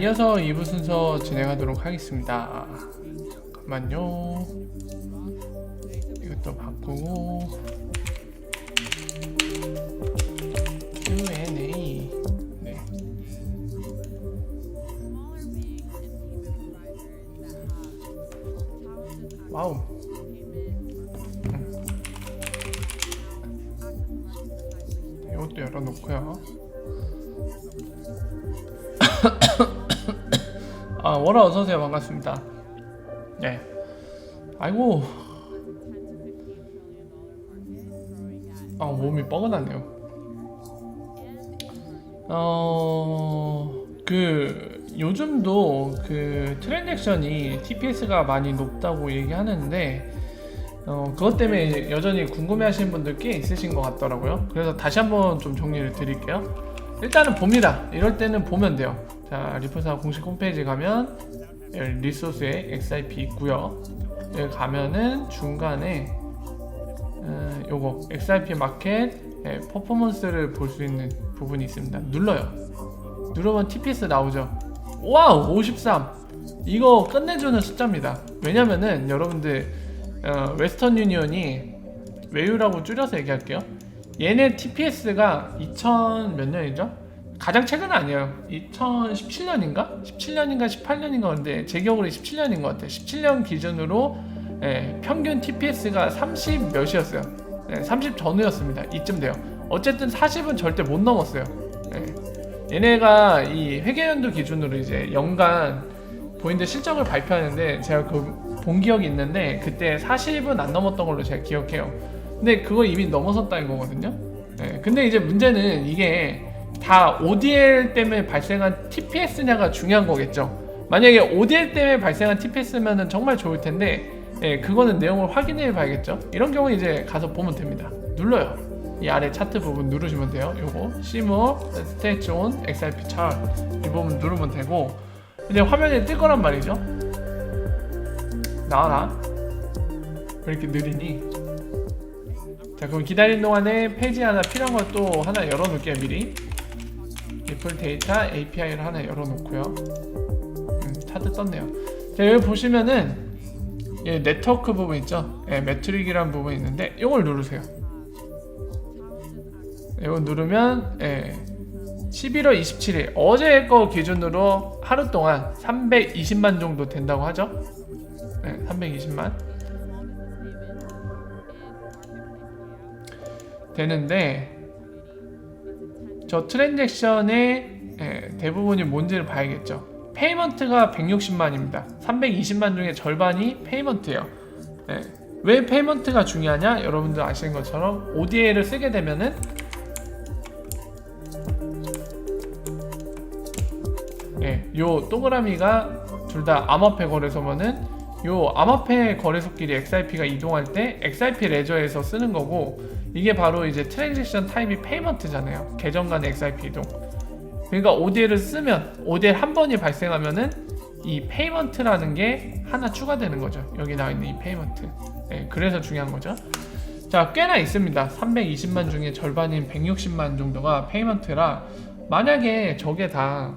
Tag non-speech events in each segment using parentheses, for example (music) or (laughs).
이어서 2부 순서 진행하도록 하겠습니다. 잠깐만요. 이것도 바꾸고 Q&A 네. 와우. 음. 이것도 열어놓고요. 아 워라 어서 오세요 반갑습니다. 네. 아이고. 아 몸이 뻐근하네요. 어그 요즘도 그 트랜잭션이 TPS가 많이 높다고 얘기하는데 어 그것 때문에 여전히 궁금해하시는 분들 꽤 있으신 것 같더라고요. 그래서 다시 한번 좀 정리를 드릴게요. 일단은 봅니다. 이럴 때는 보면 돼요. 자 리포사 공식 홈페이지 가면 리소스에 XIP 있고요. 여기 가면은 중간에 어, 요거 XIP 마켓 예, 퍼포먼스를 볼 수 있는 부분이 있습니다. 눌러요. 누르면 TPS 나오죠. 와우 53. 이거 끝내주는 숫자입니다. 왜냐면은 여러분들 어, 웨스턴 유니온이 외유라고 줄여서 얘기할게요. 얘네 TPS가 2000 몇 년이죠? 가장 최근은 아니에요. 2017년인가? 17년인가 18년인가 근데 제 기억으로 17년인 것 같아요. 17년 기준으로 예, 평균 TPS가 30 몇이었어요. 예, 30 전후였습니다. 이쯤 돼요. 어쨌든 40은 절대 못 넘었어요. 예. 얘네가 이 회계연도 기준으로 이제 연간 본인들 실적을 발표하는데 제가 그 본 기억이 있는데 그때 40은 안 넘었던 걸로 제가 기억해요. 근데 그거 이미 넘어섰다는 거거든요. 예, 근데 이제 문제는 이게 다 ODL 때문에 발생한 TPS냐가 중요한 거겠죠. 만약에 ODL 때문에 발생한 TPS면은 정말 좋을 텐데, 예, 그거는 내용을 확인해 봐야겠죠. 이런 경우 이제 가서 보면 됩니다. 눌러요. 이 아래 차트 부분 누르시면 돼요. 요거 시머 스테이츠 온 XRP 차트 이 부분 누르면 되고 이제 화면에 뜰 거란 말이죠. 나와라. 왜 이렇게 느리니? 자 그럼 기다리는 동안에 페이지 하나 필요한 걸또 하나 열어놓을게요 미리 리플 데이터 API를 하나 열어놓고요. 음, 차트 떴네요. 자 여기 보시면은 예, 네트워크 부분 있죠? 예, 매트릭이라는 부분이 있는데 이걸 누르세요. 이걸 누르면 예, 11월 27일. 어제 거 기준으로 하루 동안 320만 정도 된다고 하죠? 예, 320만. 되는데 저 트랜잭션의 예, 대부분이 뭔지를 봐야겠죠. 페이먼트가 160만입니다. 320만 중에 절반이 페이먼트예요. 예, 왜 페이먼트가 중요하냐? 여러분들 아시는 것처럼 ODA를 쓰게 되면은 예, 요 동그라미가 둘 다 암호화폐 거래소면은 요 암호화폐 거래소끼리 XRP가 이동할 때 XRP 레저에서 쓰는 거고 이게 바로 이제 트랜지션 타입이 페이먼트잖아요. 계정 간의 XRP 이동. 그러니까 ODL을 쓰면 ODL 한 번이 발생하면은 이 페이먼트라는 게 하나 추가되는 거죠. 여기 나와 있는 이 페이먼트. 네, 그래서 중요한 거죠. 자, 꽤나 있습니다. 320만 중에 절반인 160만 정도가 페이먼트라 만약에 저게 다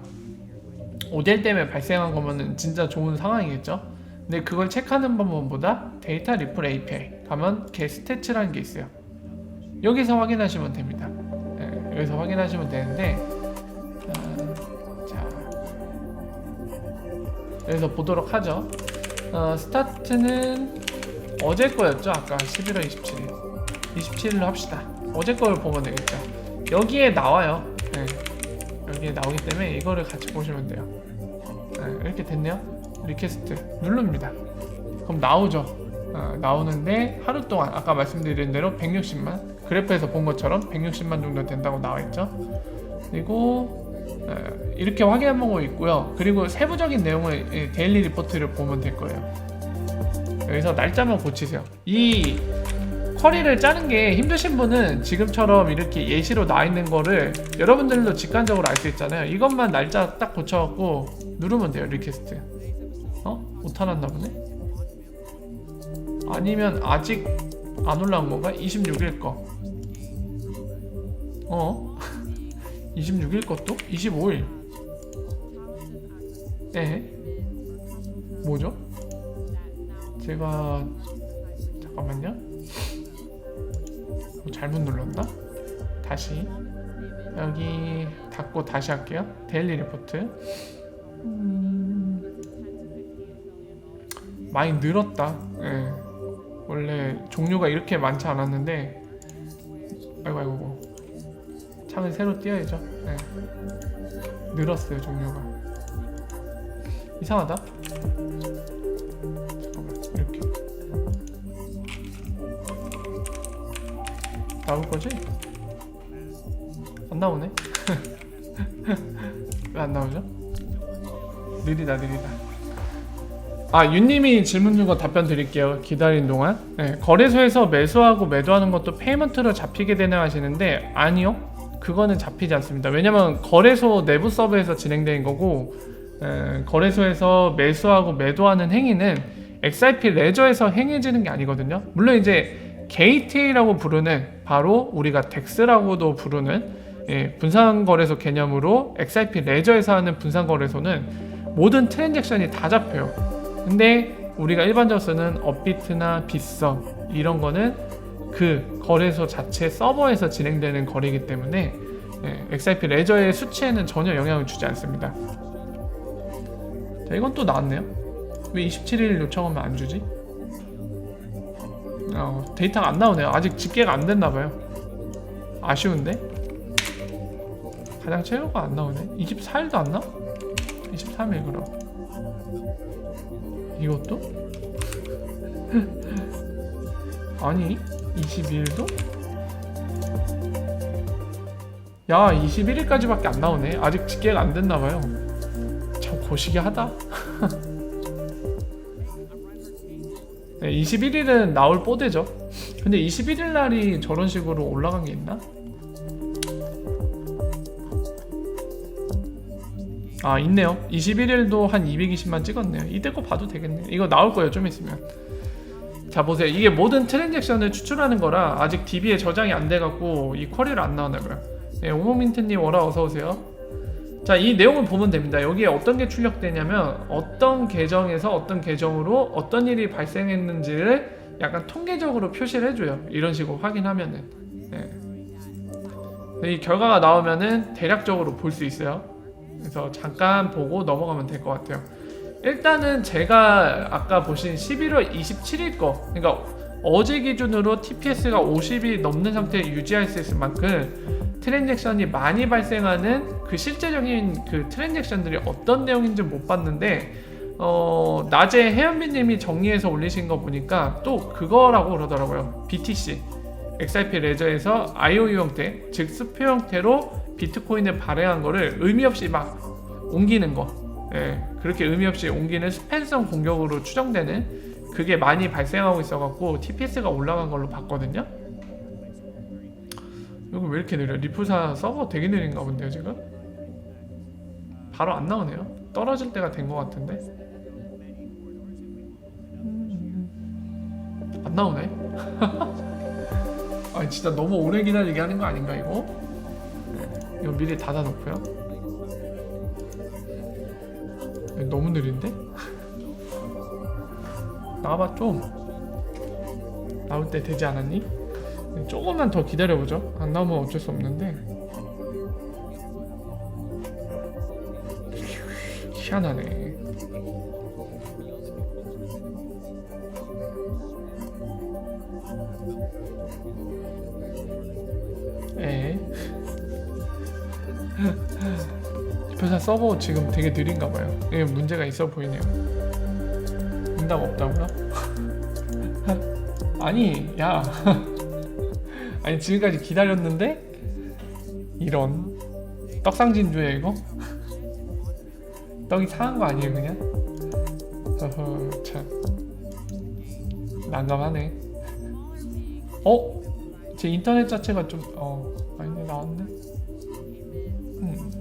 ODL 때문에 발생한 거면은 진짜 좋은 상황이겠죠. 근데 그걸 체크하는 방법보다 데이터 리플 API 가면 게 스태츠라는 게 있어요. 여기서 확인하시면 됩니다. 예, 여기서 확인하시면 되는데 어, 자 여기서 보도록 하죠. 어, 스타트는 어제 거였죠. 아까 11월 27일 27일로 합시다. 어제 걸 보면 되겠죠. 여기에 나와요. 예, 여기에 나오기 때문에 이거를 같이 보시면 돼요. 예, 이렇게 됐네요. 리퀘스트 누릅니다. 그럼 나오죠. 어, 나오는데 하루 동안 아까 말씀드린 대로 160만 그래프에서 본 것처럼 160만 정도 된다고 나와 있죠. 그리고 어, 이렇게 확인하고 있고요. 그리고 세부적인 내용을 이 데일리 리포트를 보면 될 거예요. 여기서 날짜만 고치세요. 이 커리를 짜는 게 힘드신 분은 지금처럼 이렇게 예시로 나와 있는 거를 여러분들도 직관적으로 알 수 있잖아요. 이것만 날짜 딱 고쳐갖고 누르면 돼요. 리퀘스트. 어? 못하났나 보네? 아니면 아직 안 올라온 건가? 26일 거. 어? (laughs) 26일 것도? 25일. 에? 뭐죠? 제가 잠깐만요. 어, 잘못 눌렀나? 다시 여기 닫고 다시 할게요. 데일리 리포트. 많이 늘었다. 예. 원래 종류가 이렇게 많지 않았는데 아이고 아이고 창을 새로 띄어야죠. 예. 늘었어요 종류가. 이상하다. 이렇게 나올 거지? 안 나오네. (laughs) 왜 안 나오죠? 느리다 느리다. 아 윤님이 질문 준 거 답변 드릴게요. 기다린 동안 네, 거래소에서 매수하고 매도하는 것도 페이먼트로 잡히게 되나 하시는데 아니요. 그거는 잡히지 않습니다. 왜냐면 거래소 내부 서버에서 진행되는 거고 에, 거래소에서 매수하고 매도하는 행위는 XRP 레저에서 행해지는 게 아니거든요. 물론 이제 게이트웨이라고 부르는 바로 우리가 덱스라고도 부르는 예, 분산 거래소 개념으로 XRP 레저에서 하는 분산 거래소는 모든 트랜잭션이 다 잡혀요. 근데 우리가 일반적으로 쓰는 업비트나 빗썸 이런 거는 그 거래소 자체 서버에서 진행되는 거래이기 때문에 예, XRP 레저의 수치에는 전혀 영향을 주지 않습니다. 자, 이건 또 나왔네요. 왜 27일 요청하면 안 주지? 어, 데이터가 안 나오네요. 아직 집계가 안 됐나 봐요. 아쉬운데? 가장 최고가 안 나오네. 24일도 안 나? 23일 그럼. 이것도? (laughs) 아니 22일도? 야 21일까지밖에 안 나오네. 아직 집계가 안 됐나 봐요. 참 고시기하다. (laughs) 네, 21일은 나올 뽀대죠. 근데 21일 날이 저런 식으로 올라간 게 있나? 아 있네요. 21일도 한 220만 찍었네요. 이때 거 봐도 되겠네요. 이거 나올 거예요 좀 있으면. 자 보세요. 이게 모든 트랜잭션을 추출하는 거라 아직 DB에 저장이 안 돼갖고 이 쿼리를 안 나오나 봐요. 네, 오모민트님 워라 어서 오세요. 자, 이 내용을 보면 됩니다. 여기에 어떤 게 출력되냐면 어떤 계정에서 어떤 계정으로 어떤 일이 발생했는지를 약간 통계적으로 표시를 해줘요. 이런 식으로 확인하면은. 네. 이 결과가 나오면은 대략적으로 볼 수 있어요. 그래서 잠깐 보고 넘어가면 될 것 같아요. 일단은 제가 아까 보신 11월 27일 거, 그러니까 어제 기준으로 TPS가 50이 넘는 상태에 유지할 수 있을 만큼 트랜잭션이 많이 발생하는 그 실제적인 그 트랜잭션들이 어떤 내용인지 못 봤는데 어, 낮에 혜연비님이 정리해서 올리신 거 보니까 또 그거라고 그러더라고요. BTC, XRP 레저에서 IOU 형태, 즉 수표 형태로 비트코인을 발행한 거를 의미 없이 막 옮기는 거, 예, 그렇게 의미 없이 옮기는 스팬성 공격으로 추정되는 그게 많이 발생하고 있어갖고 TPS가 올라간 걸로 봤거든요. 이거 왜 이렇게 느려? 리프사 서버 되게 느린가 본데요 지금? 바로 안 나오네요. 떨어질 때가 된 것 같은데. 음, 안 나오네. (laughs) 아 진짜 너무 오래 기다리게 하는 거 아닌가 이거? 네, 이거 미리 닫아놓고요. 너무 느린데? 나와봐 좀. 나올 때 되지 않았니? 네, 조금만 더 기다려보죠. 안 나오면 어쩔 수 없는데. 희한하네. 에. 디표사 서버 지금 되게 느린가 봐요. 이게 문제가 있어 보이네요. 응답 없다고요? (laughs) 아니, 야. (laughs) 아니 지금까지 기다렸는데 이런 떡상진주에 이거 떡이 상한 거 아니에요 그냥 어허 참 난감하네 어? 제 인터넷 자체가 좀 어 아닌데 나왔네 음.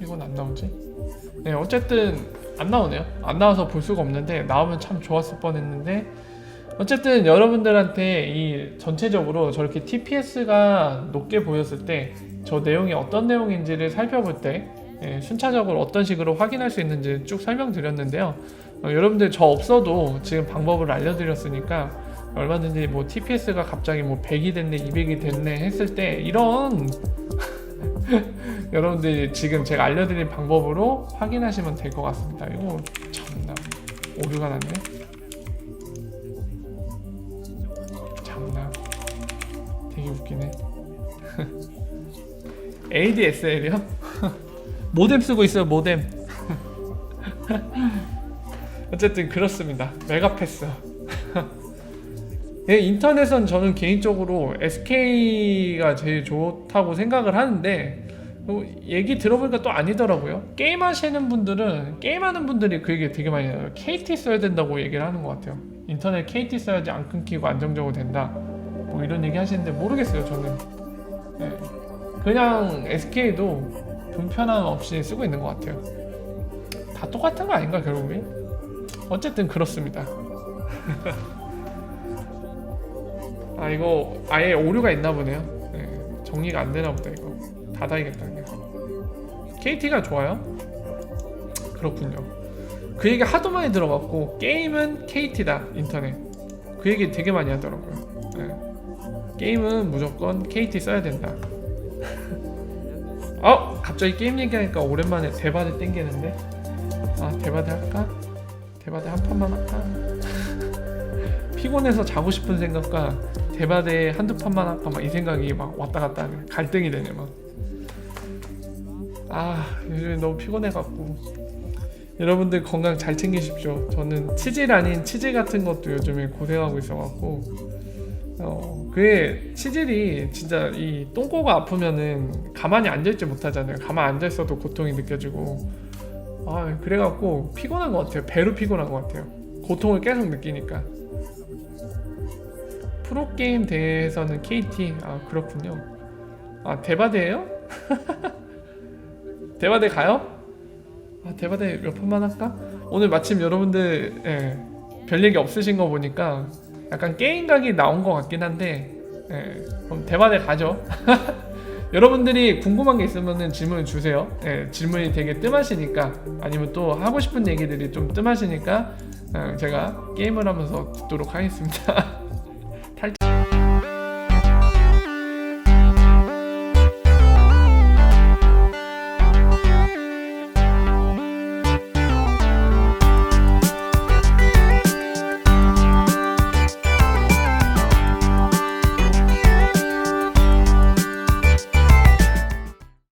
이건 안 나오지 네 어쨌든 안 나오네요. 안 나와서 볼 수가 없는데 나오면 참 좋았을 뻔했는데 어쨌든 여러분들한테 이 전체적으로 저렇게 TPS가 높게 보였을 때 저 내용이 어떤 내용인지를 살펴볼 때 예, 순차적으로 어떤 식으로 확인할 수 있는지 쭉 설명드렸는데요. 어, 여러분들 저 없어도 지금 방법을 알려드렸으니까 얼마든지 뭐 TPS가 갑자기 뭐 100이 됐네, 200이 됐네 했을 때 이런 (laughs) 여러분들이 지금 제가 알려드린 방법으로 확인하시면 될 것 같습니다. 이거 참나 오류가 났네. 참나 되게 웃기네. (laughs) ADSL이요? (laughs) 모뎀 쓰고 있어요 모뎀. 어쨌든 그렇습니다. 메가패스. 예, 인터넷은 저는 개인적으로 SK가 제일 좋다고 생각을 하는데 어, 얘기 들어보니까 또 아니더라고요. 게임 하시는 분들은 게임 하는 분들이 그 얘기 되게 많이 해요. KT 써야 된다고 얘기를 하는 것 같아요. 인터넷 KT 써야지 안 끊기고 안정적으로 된다. 뭐 이런 얘기 하시는데 모르겠어요. 저는 예, 그냥 SK도 불편함 없이 쓰고 있는 것 같아요. 다 똑같은 거 아닌가 결국에? 어쨌든 그렇습니다. (laughs) 아 이거 아예 오류가 있나 보네요. 네, 정리가 안 되나 보다 이거. 닫아야겠다 그냥. KT가 좋아요? 그렇군요. 그 얘기 하도 많이 들어봤고 게임은 KT다 인터넷. 그 얘기 되게 많이 하더라고요. 네. 게임은 무조건 KT 써야 된다. (laughs) 어 갑자기 게임 얘기하니까 오랜만에 대바대 땡기는데. 아 대바대 할까? 대바대 한 판만 할까? 피곤해서 자고 싶은 생각과 대바대 한두 판만 할까 막 이 생각이 막 왔다 갔다 하네 갈등이 되네 막 아 요즘 너무 피곤해갖고. 여러분들 건강 잘 챙기십시오. 저는 치질 아닌 치질 같은 것도 요즘에 고생하고 있어갖고. 어 그게 치질이 진짜 이 똥꼬가 아프면은 가만히 앉아있지 못하잖아요. 가만히 앉아있어도 고통이 느껴지고. 아 그래갖고 피곤한 것 같아요. 배로 피곤한 것 같아요. 고통을 계속 느끼니까 프로게임 대회에서는 KT 아 그렇군요 아 대바대예요? (laughs) 대바대 가요? 아 대바대 몇 판만 할까? 오늘 마침 여러분들 예, 별 얘기 없으신 거 보니까 약간 게임 각이 나온 것 같긴 한데 예, 그럼 대바대 가죠 (laughs) 여러분들이 궁금한 게 있으면 질문 주세요 예, 질문이 되게 뜸하시니까 아니면 또 하고 싶은 얘기들이 좀 뜸하시니까 어, 제가 게임을 하면서 듣도록 하겠습니다 (laughs)